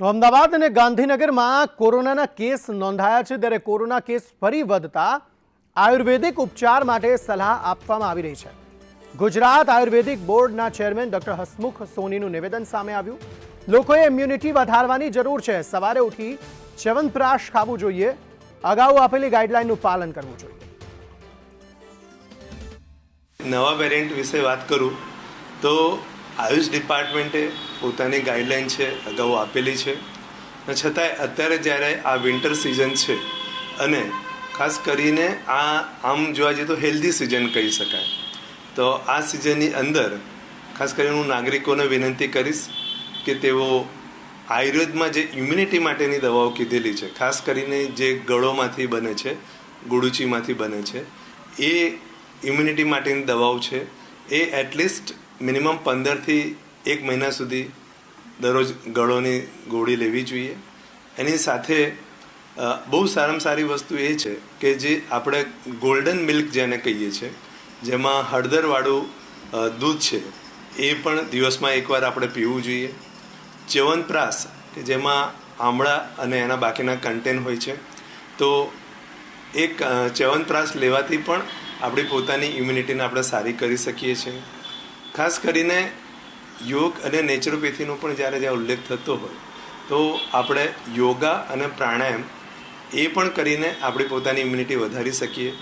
અમદાવાદ અને ગાંધીનગરમાં કોરોનાના કેસ નોંધાયા છે, ત્યારે કોરોના કેસ ફરી વધતા આયુર્વેદિક ઉપચાર માટે સલાહ આપવામાં આવી રહી છે. ગુજરાત આયુર્વેદિક બોર્ડના ચેરમેન ડોક્ટર હસમુખ સોનીનું નિવેદન સામે આવ્યું. લોકોએ ઇમ્યુનિટી વધારવાની જરૂર છે. સવારે ઉઠી ચ્યવનપ્રાશ ખાવું જોઈએ. અગાઉ આપેલી ગાઈડલાઈનનું પાલન કરવું જોઈએ. નવા વેરિયન્ટ વિશે વાત કરું તો આયુષ ડિપાર્ટમેન્ટે પોતાની ગાઈડલાઈન છે, અગાઉ આપેલી છે. અને છતાંય અત્યારે જ્યારે આ વિન્ટર સિઝન છે અને ખાસ કરીને આ આમ જોવા જઈએ તો હેલ્ધી સિઝન કહી શકાય. તો આ સિઝનની અંદર ખાસ કરીને હું નાગરિકોને વિનંતી કરીશ કે તેઓ આયુર્વેદમાં જે ઇમ્યુનિટી માટેની દવાઓ કીધેલી છે, ખાસ કરીને જે ગળોમાંથી બને છે, ગુડુચીમાંથી બને છે, એ ઇમ્યુનિટી માટેની દવાઓ છે. એ એટલીસ્ટ મિનિમમ પંદરથી એક મહિના સુધી દરરોજ ગળોની ગોળી લેવી જોઈએ. એની સાથે બહુ સારામાં સારી વસ્તુ એ છે કે જે આપણે ગોલ્ડન મિલ્ક જેને કહીએ છીએ, જેમાં હળદરવાળું દૂધ છે, એ પણ દિવસમાં એકવાર આપણે પીવું જોઈએ. ચ્યવનપ્રાશ કે જેમાં આમળા અને એના બાકીના કન્ટેન હોય છે. તો એક ચ્યવનપ્રાસ લેવાથી પણ આપણી પોતાની ઇમ્યુનિટીને આપણે સારી કરી શકીએ છીએ. ખાસ કરીને યોગ અને નેચરોપેથીનો પણ જ્યારે જ્યાં ઉલ્લેખ થતો હોય, તો આપણે યોગા અને પ્રાણાયામ એ પણ કરીને આપણી પોતાની ઇમ્યુનિટી વધારી શકીએ.